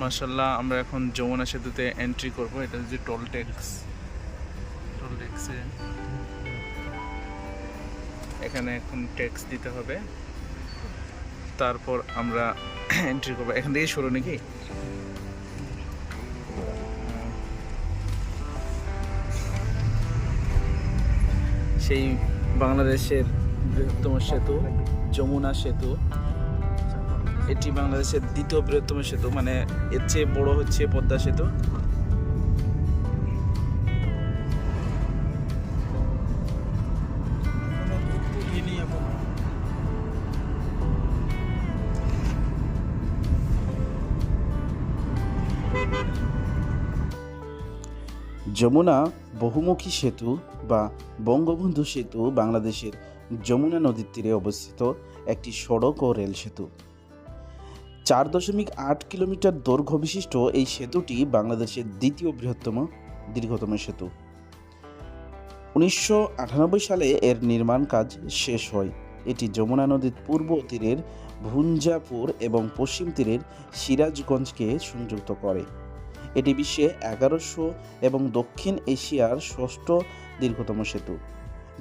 মার্শাল্লাহ আমরা এখন যমুনা সেতুতে এন্ট্রি করব। এটা হচ্ছে টোল ট্যাক্স টোল ট্যাক্সে এখানে এখন ট্যাক্স দিতে হবে। তারপর আমরা এন্ট্রি করব। এখান থেকে শুরু নাকি? সেই বাংলাদেশের বৃহত্তম সেতু, যমুনা সেতু। এটি বাংলাদেশের দ্বিতীয় বৃহত্তম সেতু মানে এর চেয়ে বড় হচ্ছে পদ্মা সেতু। যমুনা বহুমুখী সেতু বা বঙ্গবন্ধু সেতু বাংলাদেশের যমুনা নদীর তীরে অবস্থিত একটি সড়ক ও রেল সেতু। চার দশমিক আট কিলোমিটার দৈর্ঘ্য বিশিষ্ট এই সেতুটি বাংলাদেশের দ্বিতীয় বৃহত্তম দীর্ঘতম সেতু। উনিশশো আটানব্বই সালে এর নির্মাণ কাজ শেষ হয়। এটি যমুনা নদীর পূর্ব তীরের ভুঞ্জাপুর এবং পশ্চিম তীরের সিরাজগঞ্জকে সংযুক্ত করে। এটি বিশ্বে এগারোশো এবং দক্ষিণ এশিয়ার ষষ্ঠ দীর্ঘতম সেতু।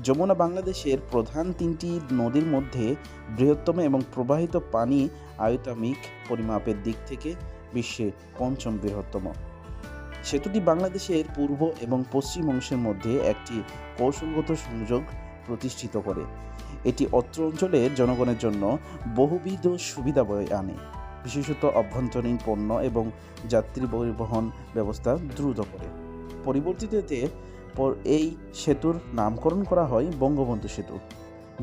যমুনা বাংলাদেশের প্রধান তিনটি নদীর মধ্যে বৃহত্তম এবং প্রবাহিত পানি আয়তামিক পরিমাপের দিক থেকে বিশ্বে পঞ্চম বৃহত্তম। সেতুটি বাংলাদেশের পূর্ব এবং পশ্চিম অংশের মধ্যে একটি কৌশলগত সংযোগ প্রতিষ্ঠিত করে। এটি অত্র অঞ্চলের জনগণের জন্য বহুবিধ সুবিধা বয়ে আনে। বিশেষত অভ্যন্তরীণ পণ্য এবং যাত্রী পরিবহন ব্যবস্থা দ্রুত করে। পরিবর্তিততে পর- এই সেতুর নামকরণ করা হয় বঙ্গবন্ধু সেতু।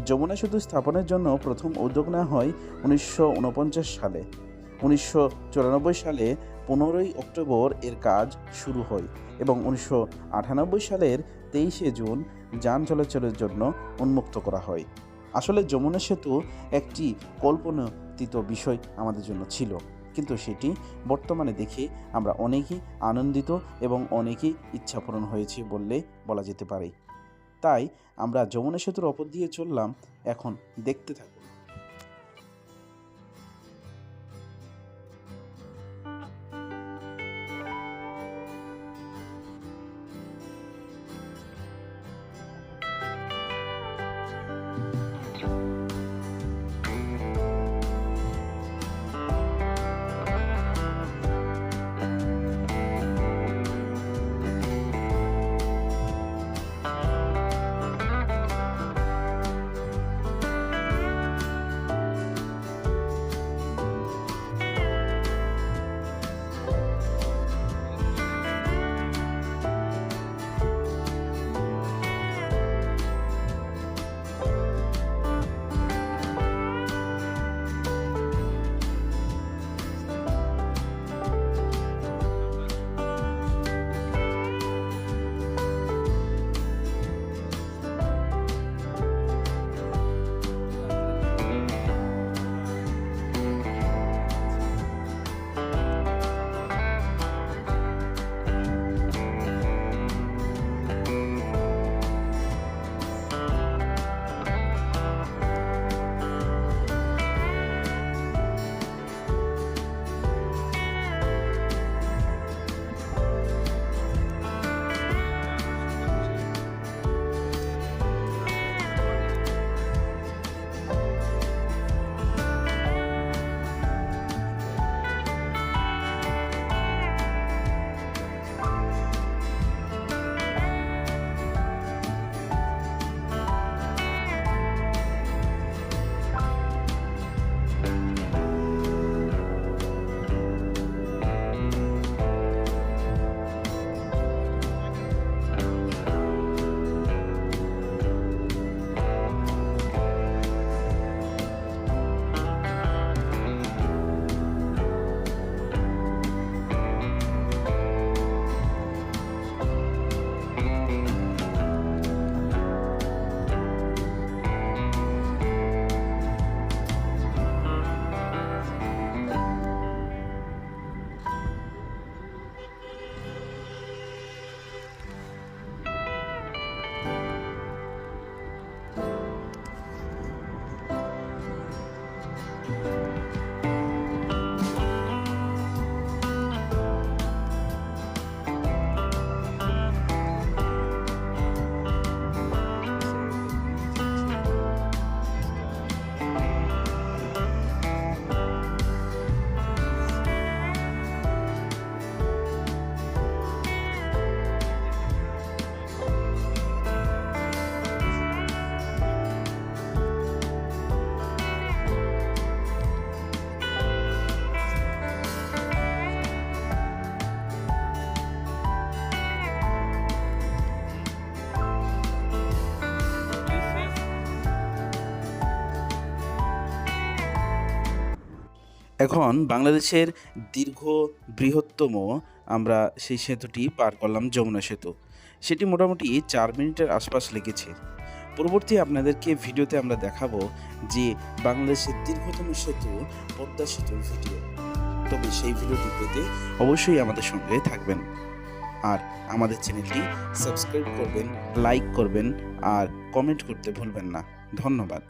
যমুনা সেতু স্থাপনের জন্য প্রথম উদ্যোগ নেওয়া হয় উনিশশো উনপঞ্চাশ সালে। উনিশশো চুরানব্বই সালে পনেরোই অক্টোবর এর কাজ শুরু হয় এবং উনিশশো আটানব্বই সালের তেইশে জুন যান চলাচলের জন্য উন্মুক্ত করা হয়। আসলে যমুনা সেতু একটি কল্পনাতীত বিষয় আমাদের জন্য ছিল। কিন্তু সেটি বর্তমানে দেখে আমরা অনেকেই আনন্দিত এবং অনেকেই ইচ্ছাপূরণ হয়েছে বললে বলা যেতে পারে। তাই আমরা যমুনা সেতুর অপর দিয়ে চললাম, এখন দেখতে থাকুন। এখন বাংলাদেশের দীর্ঘ বৃহত্তম আমরা সেই সেতুটি পার করলাম যমুনা সেতু। সেটি মোটামুটি চার মিনিটের আশপাশ লেগেছে। পরবর্তী আপনাদেরকে ভিডিওতে আমরা দেখাবো যে বাংলাদেশের দীর্ঘতম সেতু, পদ্মা সেতুর ভিডিও। তবে সেই ভিডিওটি পেতে অবশ্যই আমাদের সঙ্গে থাকবেন। আর আমাদের চ্যানেলটি সাবস্ক্রাইব করবেন, লাইক করবেন, আর কমেন্ট করতে ভুলবেন না। ধন্যবাদ।